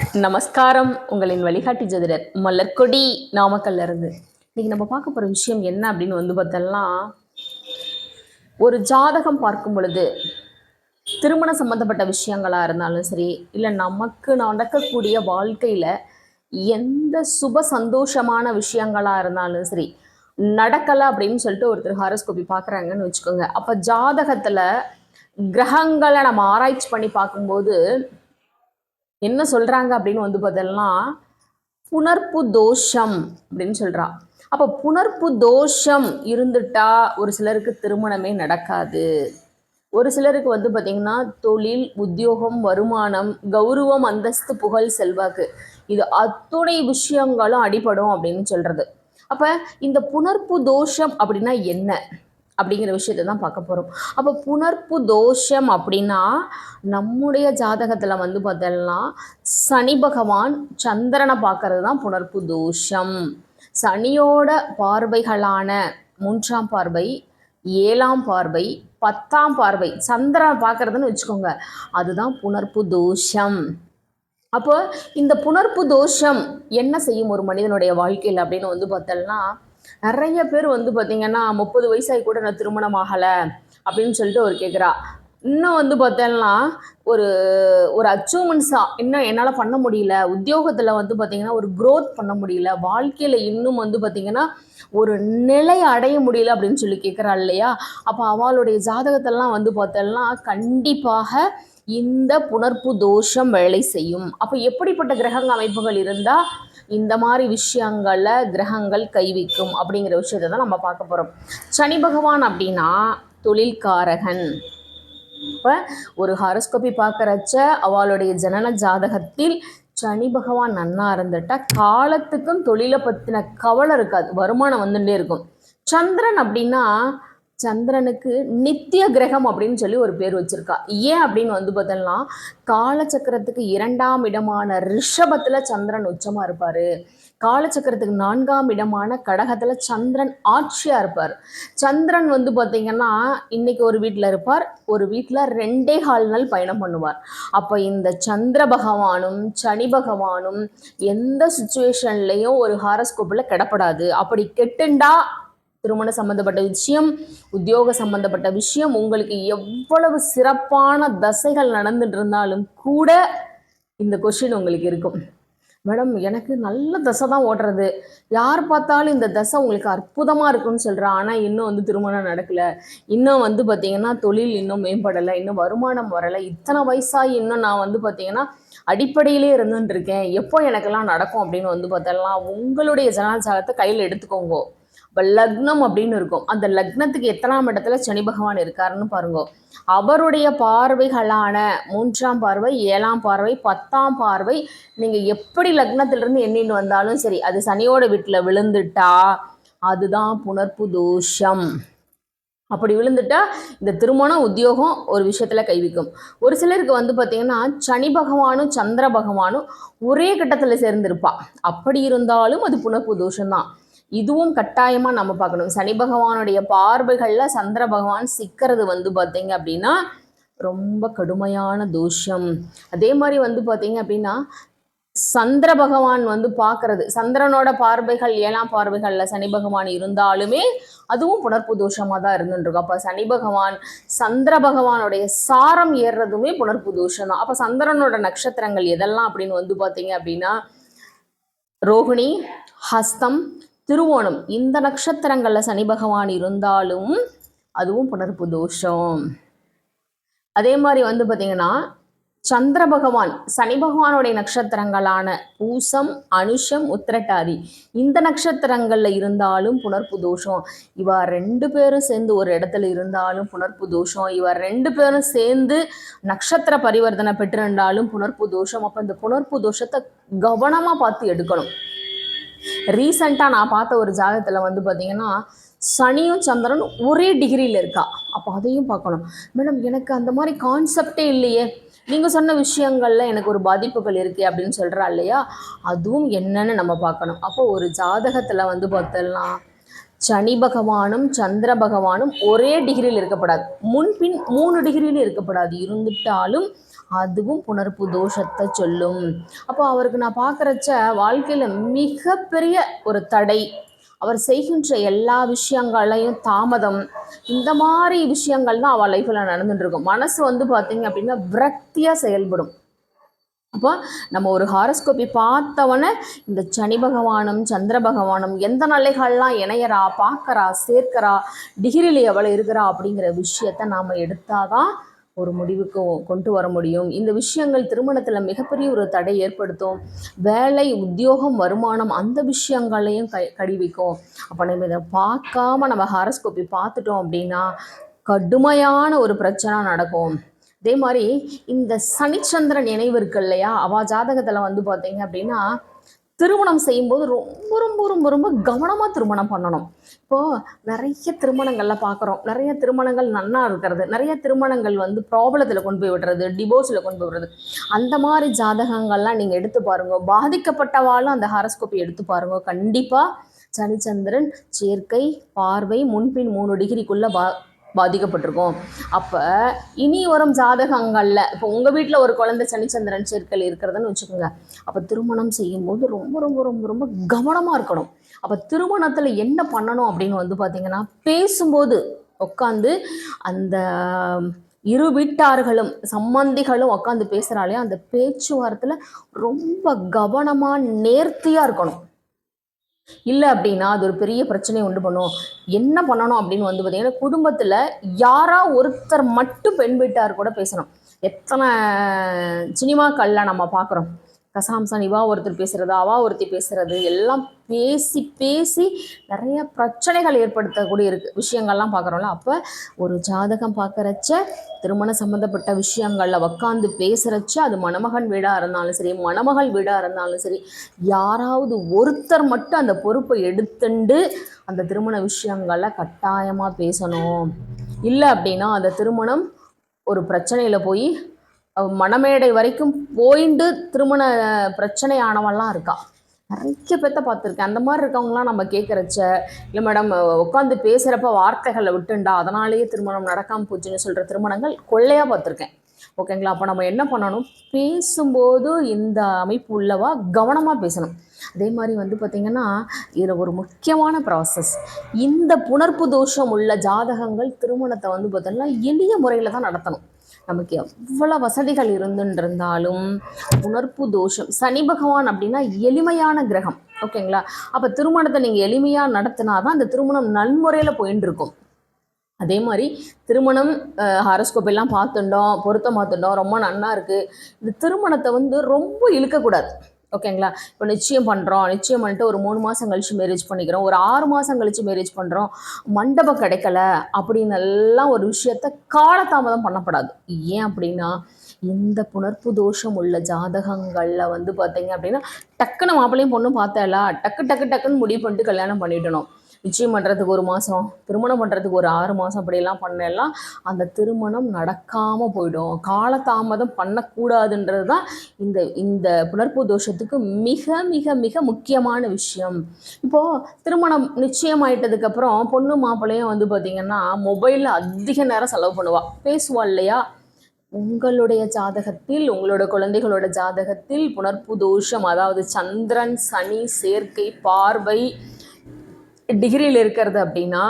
நமஸ்காரம் உங்களின் வழிகாட்டி ஜதிரர் மலர்கொடி நாமக்கல்ல இருந்து. இன்னைக்கு நம்ம பார்க்க போகிற விஷயம் என்ன அப்படின்னு வந்து பார்த்தோம்னா ஒரு ஜாதகம் பார்க்கும் பொழுது திருமண சம்மந்தப்பட்ட விஷயங்களாக இருந்தாலும் சரி இல்லை நமக்கு நடக்கக்கூடிய வாழ்க்கையில் எந்த சுப சந்தோஷமான விஷயங்களாக இருந்தாலும் சரி நடக்கலை அப்படின்னு சொல்லிட்டு ஒருத்தர் ஹாரோஸ்கோபி பார்க்குறாங்கன்னு வச்சுக்கோங்க. அப்போ ஜாதகத்தில் கிரகங்களை நம்ம ஆராய்ச்சி பண்ணி பார்க்கும்போது என்ன சொல்றாங்க அப்படின்னு வந்து பார்த்தோம்னா புணர்ப்பு தோஷம் அப்படின்னு சொல்கிறா அப்போ புணர்ப்பு தோஷம் இருந்துட்டா ஒரு சிலருக்கு திருமணமே நடக்காது. ஒரு சிலருக்கு வந்து பார்த்திங்கன்னா தொழில் உத்தியோகம் வருமானம் கௌரவம் அந்தஸ்து புகழ் செல்வாக்கு இது அத்துணை விஷயங்களும் அடிபடும் அப்படின்னு சொல்றது. அப்போ இந்த புணர்ப்பு தோஷம் அப்படின்னா என்ன? அப்படிங்கிற விஷயத்தை தான் பார்க்க போகிறோம் அப்போ புணர்ப்பு தோஷம் அப்படின்னா நம்முடைய ஜாதகத்தில் வந்து பார்த்தோம்னா சனி பகவான் சந்திரனை பார்க்கறது தான் புணர்ப்பு தோஷம். சனியோட பார்வைகளான மூன்றாம் பார்வை ஏழாம் பார்வை பத்தாம் பார்வை சந்திரன் பார்க்கறதுன்னு வச்சுக்கோங்க அதுதான் புணர்ப்பு தோஷம். அப்போ இந்த புணர்ப்பு தோஷம் என்ன செய்யும் ஒரு மனிதனுடைய வாழ்க்கையில் அப்படின்னு வந்து பார்த்தோம்னா நிறைய பேர் வந்து பார்த்தீங்கன்னா முப்பது வயசாகி கூட நான் திருமணம் ஆகலை அப்படின்னு சொல்லிட்டு ஒரு கேட்குறா இன்னும் வந்து பார்த்தோம்னா ஒரு ஒரு அச்சீவ்மெண்ட்ஸாக இன்னும் என்னால் பண்ண முடியல. உத்தியோகத்தில் வந்து பார்த்தீங்கன்னா ஒரு க்ரோத் பண்ண முடியல. வாழ்க்கையில் இன்னும் வந்து பார்த்தீங்கன்னா ஒரு நிலை அடைய முடியல அப்படின்னு சொல்லி கேட்குறா இல்லையா? அப்போ அவளுடைய ஜாதகத்தெல்லாம் வந்து பார்த்தோம்னா கண்டிப்பாக இந்த புணர்ப்பு தோஷம் வேலை செய்யும். அப்போ எப்படிப்பட்ட கிரகங்க அமைப்புகள் இருந்தால் இந்த மாதிரி விஷயங்களை கிரகங்கள் கைவிக்கும் அப்படிங்கிற விஷயத்தை தான் நம்ம பார்க்க போகிறோம் சனி பகவான் அப்படின்னா தொழில்காரகன். இப்போ ஒரு ஹாரோஸ்கோபி பார்க்குறச்ச அவளுடைய ஜனன ஜாதகத்தில் சனி பகவான் நன்னா இருந்துட்டா காலத்துக்கும் தொழிலை பற்றின கவலை இருக்காது வருமானம் வந்துட்டே இருக்கும். சந்திரன் அப்படின்னா சந்திரனுக்கு நித்திய கிரகம் அப்படின்னு சொல்லி ஒரு பேர் வச்சிருக்கா. ஏன் அப்படின்னு வந்து பார்த்தோம்னா காலச்சக்கரத்துக்கு இரண்டாம் இடமான ரிஷபத்தில் சந்திரன் உச்சமாக இருப்பார். காலச்சக்கரத்துக்கு நான்காம் இடமான கடகத்தில் சந்திரன் ஆட்சியாக இருப்பார். சந்திரன் வந்து பார்த்தீங்கன்னா இன்னைக்கு ஒரு வீட்டில் இருப்பார். ஒரு வீட்டில் ரெண்டே கால் நாள் பயணம் பண்ணுவார். அப்போ இந்த சந்திர பகவானும் சனி பகவானும் எந்த சுச்சுவேஷன்லேயும் ஒரு ஹாரஸ்கோப்பில் கிடப்படாது. அப்படி கெட்டுண்டா திருமண சம்பந்தப்பட்ட விஷயம் உத்தியோக சம்பந்தப்பட்ட விஷயம் உங்களுக்கு எவ்வளவு சிறப்பான தசைகள் நடந்துட்டு இருந்தாலும் கூட இந்த கொஷின் உங்களுக்கு இருக்கும். மேடம் எனக்கு நல்ல தசை தான் ஓடுறது யார் பார்த்தாலும் இந்த தசை உங்களுக்கு அற்புதமாக இருக்குன்னு சொல்கிறா ஆனால் இன்னும் வந்து திருமணம் நடக்கலை. இன்னும் வந்து பார்த்திங்கன்னா தொழில் இன்னும் மேம்படலை. இன்னும் வருமானம் வரலை. இத்தனை வயசாகி இன்னும் நான் வந்து பார்த்திங்கன்னா அடிப்படையிலே இருந்துட்டு இருக்கேன் எப்போ எனக்கெல்லாம் நடக்கும் அப்படின்னு வந்து பார்த்தோம்னா உங்களுடைய ஜனாச்சாரத்தை கையில் எடுத்துக்கோங்க. இப்போ லக்னம் அப்படின்னு இருக்கும். அந்த லக்னத்துக்கு எத்தனாம் இடத்துல சனி பகவான் இருக்காருன்னு பாருங்க. அவருடைய பார்வைகளான மூன்றாம் பார்வை ஏழாம் பார்வை பத்தாம் பார்வை நீங்கள் எப்படி லக்னத்திலிருந்து எண்ணிட்டு வந்தாலும் சரி அது சனியோட வீட்டில் விழுந்துட்டா அதுதான் புணர்ப்பு தோஷம். அப்படி விழுந்துட்டா இந்த திருமணம் உத்தியோகம் ஒரு விஷயத்துல கைவிக்கும் ஒரு சிலருக்கு வந்து பார்த்தீங்கன்னா சனி பகவானும் சந்திர பகவானும் ஒரே கட்டத்தில் சேர்ந்திருப்பா. அப்படி இருந்தாலும் அது புனர்ப்பு தோஷம்தான். இதுவும் கட்டாயமாக நம்ம பார்க்கணும். சனி பகவானுடைய பார்வைகளில் சந்திர பகவான் சிக்கிறது வந்து பார்த்தீங்க அப்படின்னா ரொம்ப கடுமையான தோஷம். அதே மாதிரி வந்து பார்த்தீங்க அப்படின்னா சந்திர பகவான் வந்து பார்க்கறது சந்திரனோட பார்வைகள் ஏழாம் பார்வைகளில் சனி பகவான் இருந்தாலுமே அதுவும் புணர்ப்பு தோஷமாக தான் இருந்துருக்கும் அப்போ சனி பகவான் சந்திர பகவானுடைய சாரம் ஏறுறதுமே புணர்ப்பு தோஷம் தான் அப்போ சந்திரனோட நட்சத்திரங்கள் எதெல்லாம் அப்படின்னு வந்து பார்த்தீங்க அப்படின்னா ரோகிணி ஹஸ்தம் திருவோணம். இந்த நட்சத்திரங்களில் சனி பகவான் இருந்தாலும் அதுவும் புணர்ப்பு தோஷம். அதே மாதிரி வந்து பார்த்தீங்கன்னா சந்திர பகவான் சனி பகவானுடைய நட்சத்திரங்களான பூசம் அனுஷம் உத்திரட்டாதி இந்த நட்சத்திரங்களில் இருந்தாலும் புணர்ப்பு தோஷம். இவா ரெண்டு பேரும் சேர்ந்து ஒரு இடத்துல இருந்தாலும் புணர்ப்பு தோஷம். இவா ரெண்டு பேரும் சேர்ந்து நட்சத்திர பரிவர்த்தனை பெற்றிருந்தாலும் புணர்ப்பு தோஷம். அப்போ இந்த புணர்ப்பு தோஷத்தை கவனமாக பார்த்து எடுக்கணும். ரீசண்டாக நான் பார்த்த ஒரு ஜாதகத்தில் வந்து பார்த்தீங்கன்னா சனியும் சந்திரனும் ஒரே டிகிரியில் இருக்கா? அப்போ அதையும் பார்க்கணும். மேடம் எனக்கு அந்த மாதிரி கான்செப்டே இல்லையே. நீங்கள் சொன்ன விஷயங்களில் எனக்கு ஒரு பாதிப்புகள் இருக்குது அப்படின்னு சொல்கிறா இல்லையா? அதுவும் என்னன்னு நம்ம பார்க்கணும். அப்போ ஒரு ஜாதகத்தில் வந்து பார்த்தோம்னா சனி பகவானும் சந்திர பகவானும் ஒரே டிகிரியில் இருக்கப்படாது முன்பின் மூணு டிகிரியில் இருக்கப்படாது இருந்துட்டாலும் அதுவும் புணர்ப்பு தோஷத்தை சொல்லும். அப்போ அவருக்கு நான் பார்க்குறச்ச வாழ்க்கையில் மிகப்பெரிய ஒரு தடை. அவர் செய்கின்ற எல்லா விஷயங்களையும் தாமதம். இந்த மாதிரி விஷயங்கள் தான் அவள் லைஃப்பில் நடந்துட்டுருக்கும் மனசு வந்து பார்த்தீங்க அப்படின்னா விரக்தியாக செயல்படும். அப்போ நம்ம ஒரு ஹாரஸ்கோப்பி பார்த்தவொடனே இந்த சனி பகவானும் சந்திர பகவானும் எந்த நிலைகள்லாம் இணையறா பார்க்கறா சேர்க்கறா டிகிரியில் எவ்வளோ இருக்கிறா அப்படிங்கிற விஷயத்த நாம் எடுத்தாதான் ஒரு முடிவுக்கு கொண்டு வர முடியும். இந்த விஷயங்கள் திருமணத்தில் மிகப்பெரிய ஒரு தடை ஏற்படுத்தும். வேலை உத்தியோகம் வருமானம் அந்த விஷயங்களையும் கை கடிவிக்கும். அப்போ நம்ம இதை பார்க்காம நம்ம ஹாரஸ்கோப்பி பார்த்துட்டோம் அப்படின்னா கடுமையான ஒரு பிரச்சனை நடக்கும். அதே மாதிரி இந்த சனிச்சந்திரன் நினைவு இருக்கு இல்லையா? அவ ஜாதகத்தில் வந்து பார்த்தீங்க அப்படின்னா திருமணம் செய்யும்போது ரொம்ப ரொம்ப ரொம்ப ரொம்ப கவனமாக திருமணம் பண்ணணும். இப்போது நிறைய திருமணங்களில் பார்க்குறோம் நிறைய திருமணங்கள் நன்னா இருக்கிறது. நிறைய திருமணங்கள் வந்து ப்ராப்ளத்தில் கொண்டு போய் விடுறது டிவோர்ஸில் கொண்டு போய் விடுறது. அந்த மாதிரி ஜாதகங்கள்லாம் நீங்கள் எடுத்து பாருங்கள் பாதிக்கப்பட்டவாலும் அந்த ஹாரஸ்கோப்பை எடுத்து பாருங்க. கண்டிப்பாக சனிச்சந்திரன் சேர்க்கை பார்வை முன்பின் மூணு டிகிரிக்குள்ளே பா பாதிக்கப்பட்டிருக்கும். அப்போ இனி வரும் ஜாதகங்களில் இப்போ உங்கள் வீட்டில் ஒரு குழந்தை சனிச்சந்திரன் சேர்க்கல் இருக்கிறதுன்னு வச்சுக்கோங்க. அப்போ திருமணம் செய்யும்போது ரொம்ப ரொம்ப ரொம்ப ரொம்ப கவனமாக இருக்கணும். அப்போ திருமணத்தில் என்ன பண்ணணும் அப்படின்னு வந்து பார்த்தீங்கன்னா பேசும்போது உட்காந்து அந்த இரு வீட்டார்களும் சம்பந்திகளும் உட்காந்து பேசுகிறாலே அந்த பேச்சுவார்த்தையில் ரொம்ப கவனமாக நேர்த்தியாக இருக்கணும். இல்லை அப்படின்னா அது ஒரு பெரிய பிரச்சனையை உண்டு பண்ணும். என்ன பண்ணணும் அப்படின்னு வந்து பார்த்தீங்கன்னா குடும்பத்தில் யாரா ஒருத்தர் மட்டும் பெண் வீட்டார் கூட பேசணும். எத்தனை சினிமாக்கள்ல நம்ம பார்க்குறோம் கசாம்சான் இவா ஒருத்தர் பேசுறது அவா ஒருத்தி பேசுறது எல்லாம் பேசி பேசி நிறைய பிரச்சனைகள் ஏற்படுத்தக்கூடிய இருக்கு. விஷயங்கள்லாம் பார்க்குறோம்ல. அப்போ ஒரு ஜாதகம் பார்க்குறச்ச திருமண சம்மந்தப்பட்ட விஷயங்களில் உக்காந்து பேசுகிறச்ச அது மணமகன் வீடாக இருந்தாலும் சரி மணமகள் வீடாக இருந்தாலும் சரி யாராவது ஒருத்தர் மட்டும் அந்த பொறுப்பை எடுத்துண்டு அந்த திருமண விஷயங்களில் கட்டாயமாக பேசணும். இல்லை அப்படின்னா அந்த திருமணம் ஒரு பிரச்சனையில் போய் மணமேடை வரைக்கும் போயிண்டு திருமண பிரச்சனை ஆனவெல்லாம் இருக்கா. நிறைய பேர்த்த பார்த்துருக்கேன் அந்த மாதிரி இருக்கவங்களாம் நம்ம கேட்குறச்ச இல்லை மேடம் உட்காந்து பேசுகிறப்ப வார்த்தைகளை விட்டுண்டா அதனாலேயே திருமணம் நடக்காமல் போச்சுன்னு சொல்கிற திருமணங்கள் கொள்ளையாக பார்த்துருக்கேன் ஓகேங்களா? அப்போ நம்ம என்ன பண்ணணும்? பேசும்போது இந்த அமைப்பு உள்ளவா கவனமாக பேசணும். அதே மாதிரி வந்து பார்த்திங்கன்னா இதில் ஒரு முக்கியமான ப்ராசஸ் இந்த புணர்ப்பு தோஷம் உள்ள ஜாதகங்கள் திருமணத்தை வந்து பார்த்தோம்னா எளிய முறையில் தான் நடத்தணும். நமக்கு எவ்வளோ வசதிகள் இருந்துன்றிருந்தாலும் உணர்ப்பு தோஷம். சனி பகவான் அப்படின்னா எளிமையான கிரகம். ஓகேங்களா? அப்போ திருமணத்தை நீங்கள் எளிமையாக நடத்தினா தான் அந்த திருமணம் நன்முறையில் போயின்னு இருக்கும் அதே மாதிரி திருமணம் ஹாரஸ்கோப் எல்லாம் பார்த்துட்டோம் பொருத்தம் பார்த்துட்டோம் ரொம்ப நன்னா இருக்குது இந்த திருமணத்தை வந்து ரொம்ப இழுக்கக்கூடாது. ஓகேங்களா? இப்போ நிச்சயம் பண்ணுறோம் நிச்சயம் பண்ணிட்டு ஒரு மூணு மாதம் கழிச்சு மேரேஜ் பண்ணிக்கிறோம். ஒரு ஆறு மாதம் கழித்து மேரேஜ் பண்ணுறோம் மண்டபம் கிடைக்கல அப்படின்னு எல்லாம் ஒரு விஷயத்த காலதாமதம் பண்ணப்படாது. ஏன் அப்படின்னா இந்த புணர்ப்பு தோஷம் உள்ள ஜாதகங்களில் வந்து பார்த்தீங்க அப்படின்னா டக்குன்னு மாப்பிள்ளையும் பொண்ணும் பார்த்தேலா டக்கு டக்கு டக்குன்னு முடிவு பண்ணிட்டு கல்யாணம் பண்ணிடணும். நிச்சயம் பண்ணுறதுக்கு ஒரு மாதம் திருமணம் பண்ணுறதுக்கு ஒரு ஆறு மாதம் அப்படியெல்லாம் பண்ணலாம் அந்த திருமணம் நடக்காமல் போயிடும். காலதாமதம் பண்ணக்கூடாதுன்றது தான் இந்த இந்த புணர்ப்பு தோஷத்துக்கு மிக மிக மிக முக்கியமான விஷயம். இப்போது திருமணம் நிச்சயம் ஆயிட்டதுக்கப்புறம் பொண்ணு மாப்பிள்ளையும் வந்து பார்த்திங்கன்னா மொபைலில் அதிக நேரம் செலவு பண்ணுவா. பேசுவா இல்லையா? உங்களுடைய ஜாதகத்தில் உங்களோட குழந்தைகளோட ஜாதகத்தில் புணர்ப்பு தோஷம் அதாவது சந்திரன் சனி சேர்க்கை பார்வை டிகிரியில் இருக்கிறது அப்படின்னா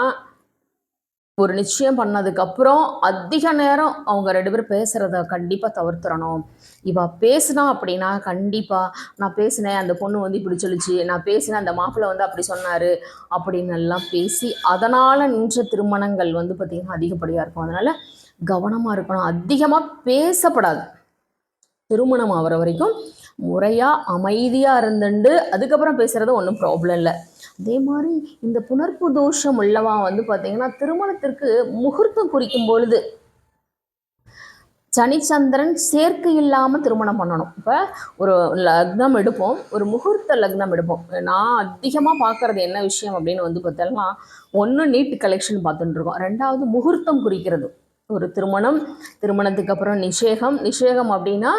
ஒரு நிச்சயம் பண்ணதுக்கப்புறம் அதிக நேரம் அவங்க ரெண்டு பேரும் பேசுகிறத கண்டிப்பாக தவிர்த்துறணும். இவ பேசுனா அப்படின்னா கண்டிப்பாக நான் பேசினேன் அந்த பொண்ணு வந்து இப்படி சொல்லிச்சு நான் பேசினேன் அந்த மாப்பிள்ளை வந்து அப்படி சொன்னார் அப்படின்னு எல்லாம் பேசி அதனால் நின்ற திருமணங்கள் வந்து பார்த்திங்கன்னா அதிகப்படியாக இருக்கும். அதனால் கவனமாக இருக்கணும். அதிகமாக பேசப்படாது. திருமணம் ஆகிற வரைக்கும் முறையாக அமைதியாக இருந்துண்டு அதுக்கப்புறம் பேசுகிறது ஒன்றும் ப்ராப்ளம் இல்லை. அதே மாதிரி இந்த புணர்ப்பு தோஷம் உள்ளவா வந்து பார்த்திங்கன்னா திருமணத்திற்கு முகூர்த்தம் குறிக்கும் பொழுது சனிச்சந்திரன் சேர்க்கை இல்லாமல் திருமணம் பண்ணணும். இப்போ ஒரு லக்னம் எடுப்போம் ஒரு முகூர்த்த லக்னம் எடுப்போம். நான் அதிகமாக பார்க்குறது என்ன விஷயம் அப்படின்னு வந்து பார்த்தோம்னா ஒன்று நீட் கலெக்ஷன் பார்த்துட்டுருக்கோம் ரெண்டாவது முகூர்த்தம் குறிக்கிறது. ஒரு திருமணம் திருமணத்துக்கு அப்புறம் நிஷேகம். நிஷேகம் அப்படின்னா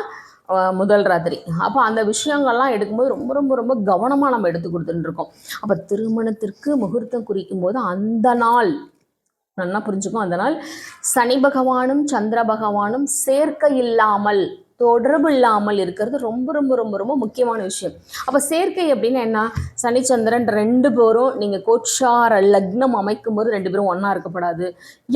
முதல் ராத்திரி. அப்போ அந்த விஷயங்கள்லாம் எடுக்கும்போது ரொம்ப ரொம்ப ரொம்ப கவனமாக நம்ம எடுத்து கொடுத்துட்டுருக்கோம். அப்போ திருமணத்திற்கு முகூர்த்தம் குறிக்கும் போது அந்த நாள் நல்லா புரிஞ்சுக்கும் அந்த நாள் சனி பகவானும் சந்திர பகவானும் சேர்க்கை இல்லாமல் தொடர்பு இல்லாமல் இருக்கிறது ரொம்ப ரொம்ப ரொம்ப ரொம்ப முக்கியமான விஷயம். அப்போ சேர்க்கை அப்படின்னா என்ன? சனிச்சந்திரன் ரெண்டு பேரும் நீங்கள் கோச்சார லக்னம் அமைக்கும் போது ரெண்டு பேரும் ஒன்றா இருக்கப்படாது.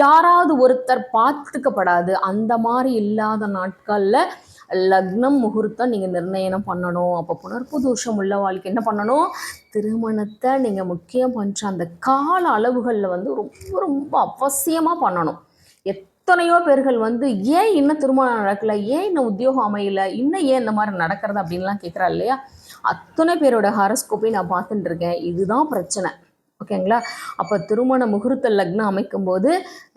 யாராவது ஒருத்தர் பார்த்துக்கப்படாது. அந்த மாதிரி இல்லாத நாட்களில் லக்னம் முகூர்த்தம் நீங்கள் நிர்ணயம் பண்ணணும். அப்போ புனர்ப்பு தோஷம் உள்ள வாழ்க்கை என்ன பண்ணணும்? திருமணத்தை நீங்கள் முக்கியம் பண்ணுற அந்த கால அளவுகளில் வந்து ரொம்ப ரொம்ப அவசியமாக பண்ணணும். எத்தனையோ பேர்கள் வந்து ஏன் இன்னும் திருமணம் நடக்கல? ஏன் இன்னும் உத்தியோகம் அமையல? இன்னும் ஏன் இந்த மாதிரி நடக்கிறது அப்படின்லாம் கேட்குறா இல்லையா? அத்தனை பேரோட ஹாரஸ்கோப்பையும் நான் பார்த்துட்டு இருக்கேன். இதுதான் பிரச்சனை. ஓகேங்களா? அப்போ திருமண முகூர்த்த லக்னம் அமைக்கும்போது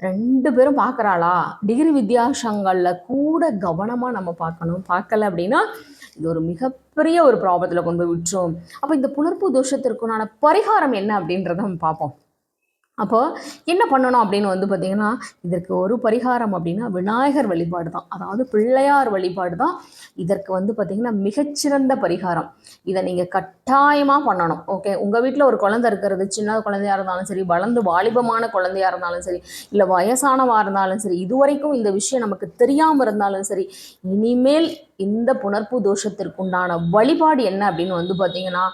ரெண்டு பேரும் பார்க்குறாளா? டிகிரி வித்தியாசங்களில் கூட கவனமாக நம்ம பார்க்கணும். பார்க்கல அப்படின்னா இது ஒரு மிகப்பெரிய ஒரு ப்ராபத்தில் கொண்டு போய் விட்டுரும். அப்போ இந்த புணர்ப்பு தோஷத்திற்குண்டான பரிகாரம் என்ன அப்படின்றத நம்ம பார்ப்போம். அப்போ என்ன பண்ணணும் அப்படின்னு வந்து பார்த்திங்கன்னா இதற்கு ஒரு பரிகாரம் அப்படின்னா விநாயகர் வழிபாடு தான். அதாவது பிள்ளையார் வழிபாடு தான் இதற்கு வந்து பார்த்திங்கன்னா மிகச்சிறந்த பரிகாரம். இதை நீங்கள் கட்டாயமாக பண்ணணும். ஓகே உங்கள் வீட்டில் ஒரு குழந்தை இருக்கிறது சின்ன குழந்தையாக இருந்தாலும் சரி வளர்ந்து வாலிபமான குழந்தையாக இருந்தாலும் சரி இல்லை வயசானவாக இருந்தாலும் சரி இதுவரைக்கும் இந்த விஷயம் நமக்கு தெரியாமல் இருந்தாலும் சரி இனிமேல் இந்த புணர்ப்பு தோஷத்திற்குண்டான வழிபாடு என்ன அப்படின்னு வந்து பார்த்திங்கன்னா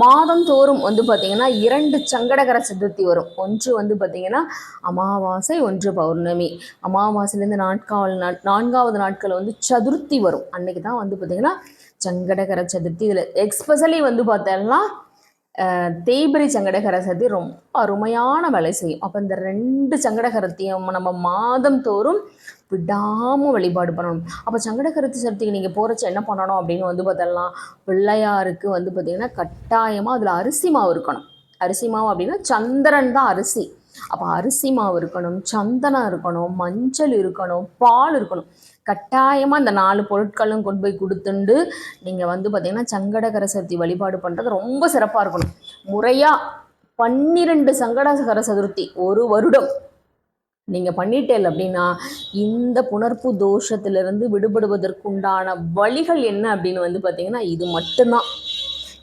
மாதந்தோறும் வந்து பார்த்திங்கன்னா இரண்டு சங்கடகர சதுர்த்தி வரும். ஒன்று வந்து பார்த்திங்கன்னா அமாவாசை ஒன்று பௌர்ணமி. அமாவாசையிலேருந்து நான்காவது நாட் நான்காவது நாட்கள் வந்து சதுர்த்தி வரும். அன்னைக்கு தான் வந்து பார்த்திங்கன்னா சங்கடகர சதுர்த்தி. இதில் எக்ஸ்பெஷலி வந்து பார்த்தோம்னா அஹ், சங்கடகர சதுர்த்தி ரொம்ப அருமையான வேலை செய்யும். அப்போ இந்த ரெண்டு சங்கடகரத்தையும் நம்ம மாதம் தோறும் விடாமல் வழிபாடு பண்ணணும். அப்போ சங்கடகரத்து சதுர்த்திக்கு நீங்கள் போகிறச்ச என்ன பண்ணணும் அப்படின்னு வந்து பார்த்தோம்னா பிள்ளையாருக்கு வந்து பார்த்திங்கன்னா கட்டாயமாக அதில் அரிசி மாவு இருக்கணும். அரிசி மாவு அப்படின்னா சந்திரன் தான் அரிசி. அப்போ அரிசி மாவு இருக்கணும் சந்தனம் இருக்கணும் மஞ்சள் இருக்கணும் பால் இருக்கணும். கட்டாயமாக இந்த நாலு பொருட்களும் கொண்டு போய் கொடுத்துண்டு நீங்கள் வந்து பார்த்தீங்கன்னா சங்கடகர சதுர்த்தி வழிபாடு பண்ணுறது ரொம்ப சிறப்பாக இருக்கணும். முறையாக பன்னிரெண்டு சங்கடகர சதுர்த்தி ஒரு வருடம். நீங்கள் பண்ணிட்டேல் அப்படின்னா இந்த புணர்ப்பு தோஷத்திலிருந்து விடுபடுவதற்குண்டான வழிகள் என்ன அப்படின்னு வந்து பார்த்தீங்கன்னா இது மட்டும்தான்.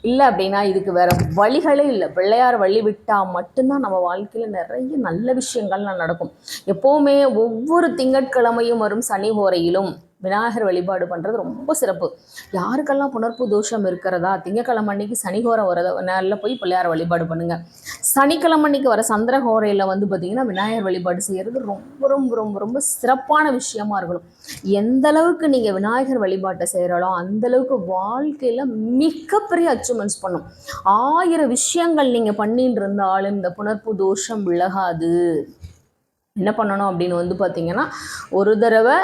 இல்லை அப்படின்னா இதுக்கு வேற வழிகளே இல்லை. பிள்ளையார் வழி விட்டால் மட்டும்தான் நம்ம வாழ்க்கையில் நிறைய நல்ல விஷயங்கள்லாம் நடக்கும். எப்போவுமே ஒவ்வொரு திங்கட்கிழமையும் வரும் சனி ஓரையிலும் விநாயகர் வழிபாடு பண்ணுறது ரொம்ப சிறப்பு. யாருக்கெல்லாம் புணர்ப்பு தோஷம் இருக்கிறதா திங்கக்கிழமை அன்னைக்கு சனிகோரம் வர நேரில் போய் பிள்ளையார் வழிபாடு பண்ணுங்கள் சனிக்கிழமை அன்னைக்கு வர சந்திரகோரையில் வந்து பார்த்தீங்கன்னா விநாயகர் வழிபாடு செய்கிறது ரொம்ப ரொம்ப ரொம்ப ரொம்ப சிறப்பான விஷயமா இருக்கணும். எந்த அளவுக்கு நீங்கள் விநாயகர் வழிபாட்டை செய்கிறாலோ அந்தளவுக்கு வாழ்க்கையில் மிகப்பெரிய அச்சீவ்மெண்ட்ஸ் பண்ணும். ஆயிரம் விஷயங்கள் நீங்கள் பண்ணிட்டு இருந்தாலும் இந்த புணர்ப்பு தோஷம் விலகாது. என்ன பண்ணணும் அப்படின்னு வந்து பார்த்தீங்கன்னா ஒரு தடவை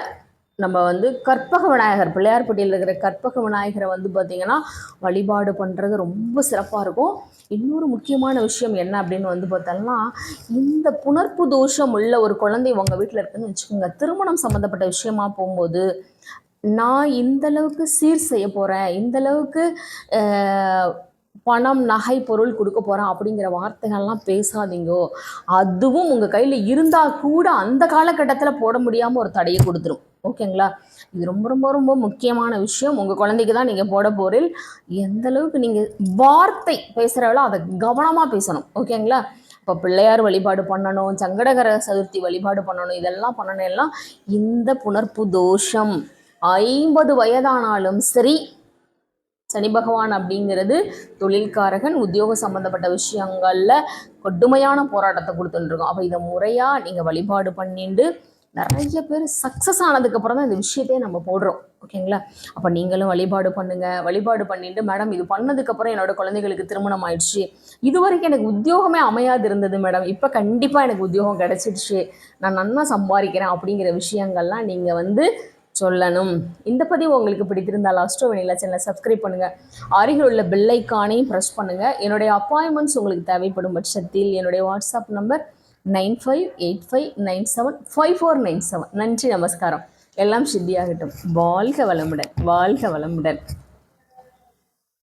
நம்ம வந்து கற்பக விநாயகர் பிள்ளையார்பட்டியில் இருக்கிற கற்பக விநாயகரை வந்து பார்த்திங்கன்னா வழிபாடு பண்ணுறது ரொம்ப சிறப்பாக இருக்கும். இன்னொரு முக்கியமான விஷயம் என்ன அப்படின்னு வந்து பார்த்தோம்னா இந்த புணர்ப்பு தோஷம் உள்ள ஒரு குழந்தை உங்கள் வீட்டில் இருக்குன்னு வச்சுக்கோங்க. திருமணம் சம்மந்தப்பட்ட விஷயமா போகும்போது நான் இந்த அளவுக்கு சீர் செய்ய போகிறேன் இந்த அளவுக்கு பணம் நகை பொருள் கொடுக்க போகிறேன் அப்படிங்கிற வார்த்தைகள்லாம் பேசாதீங்கோ. அதுவும் உங்கள் கையில் இருந்தால் கூட அந்த காலகட்டத்தில் போட முடியாமல் ஒரு தடையை கொடுத்துரும். ஓகேங்களா? இது ரொம்ப ரொம்ப ரொம்ப முக்கியமான விஷயம். உங்கள் குழந்தைக்கு தான் நீங்கள் போட போரில் எந்த அளவுக்கு நீங்கள் வார்த்தை பேசுகிறவளோ அதை கவனமாக பேசணும். ஓகேங்களா? இப்போ பிள்ளையார் வழிபாடு பண்ணணும் சங்கடகர சதுர்த்தி வழிபாடு பண்ணணும் இதெல்லாம் பண்ணணும் எல்லாம் இந்த புணர்ப்பு தோஷம். ஐம்பது வயதானாலும் சரி சனி பகவான் அப்படிங்கிறது தொழில்காரகன் உத்தியோக சம்பந்தப்பட்ட விஷயங்களில் கொடுமையான போராட்டத்தை கொடுத்துட்டுருக்கோம் அப்போ இதை முறையாக நீங்கள் வழிபாடு பண்ணிட்டு நிறைய பேர் சக்ஸஸ் ஆனதுக்கப்புறம் தான் இந்த விஷயத்தையே நம்ம போடுறோம். ஓகேங்களா அப்போ நீங்களும் வழிபாடு பண்ணுங்கள் வழிபாடு பண்ணிட்டு மேடம் இது பண்ணதுக்கப்புறம் என்னோட குழந்தைகளுக்கு திருமணம் ஆயிடுச்சு. இது வரைக்கும் எனக்கு உத்தியோகமே அமையாது இருந்தது மேடம். இப்போ கண்டிப்பாக எனக்கு உத்தியோகம் கிடச்சிடுச்சு. நான் நன்னா சம்பாதிக்கிறேன் அப்படிங்கிற விஷயங்கள்லாம் நீங்கள் வந்து சொல்லணும். இந்த பதிவு உங்களுக்கு பிடித்திருந்தால் அஸ்ட்ரோ வெனிலா சேனலை சப்ஸ்கிரைப் பண்ணுங்கள் அருகில் உள்ள பெல்லைக்கானையும் ப்ரெஸ் பண்ணுங்கள் என்னுடைய அப்பாயின்மெண்ட்ஸ் உங்களுக்கு தேவைப்படும் பட்சத்தில் என்னுடைய WhatsApp number nine five eight five nine seven five four nine seven. நன்றி நமஸ்காரம். எல்லாம் சித்தியாகட்டும். வாழ்க வளமுடன் வாழ்க வளமுடன்.